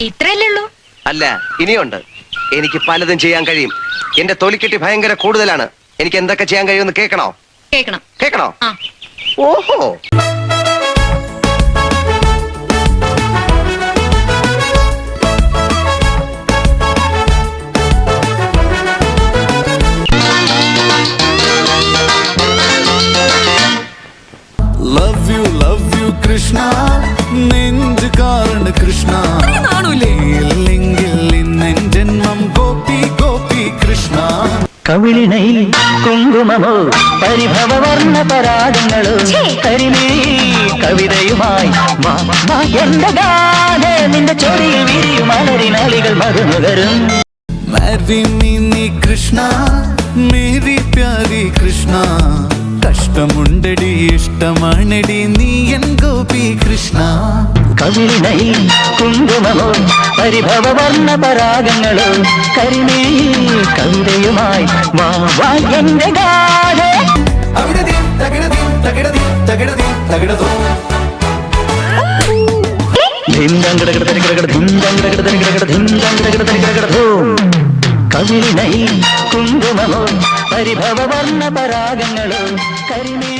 ഇത്രയല്ലേ ഉള്ളൂ? അല്ല ഇനിയുണ്ട്. എനിക്ക് പലതും ചെയ്യാൻ കഴിയും. എന്റെ തൊലിക്കെട്ടി ഭയങ്കര കൂടുതലാണ്. എനിക്ക് എന്തൊക്കെ ചെയ്യാൻ കഴിയുമെന്ന് കേൾക്കണോ? കേക്കണം കേൾക്കണോ? ആ. ഓഹോ. Love you love you Krishna നെഞ്ചുകാരന് Krishna കവിളിണൈ കുങ്കുമമോ പരിഭവവർണ പരാഗങ്ങളോ കരിമിഴി കവിതയുമായി എന്റെ ഗാന നിന്റെ ചൊടിയിൽ വിരിയും മലരിനാളികൾ മധുനുകരും മാരി മിനി കൃഷ്ണ മേരി പ്യാരി കൃഷ്ണ കഷ്ടമുണ്ടടി ഇഷ്ടമാണടി നീ എൻ ഗോപി കൃഷ്ണ. കവിളിണൈ കുങ്കുമമോ പരിഭവവർണ പരാഗങ്ങളോ കരിമേ കവിതയുമായി വാ, വാ, എന്റെ ഗാഥ അവിടതീം തകിടതീം തകിടതീം. കുങ്കുമമോ പരിഭവവർണ പരാഗങ്ങളോ കരിമേ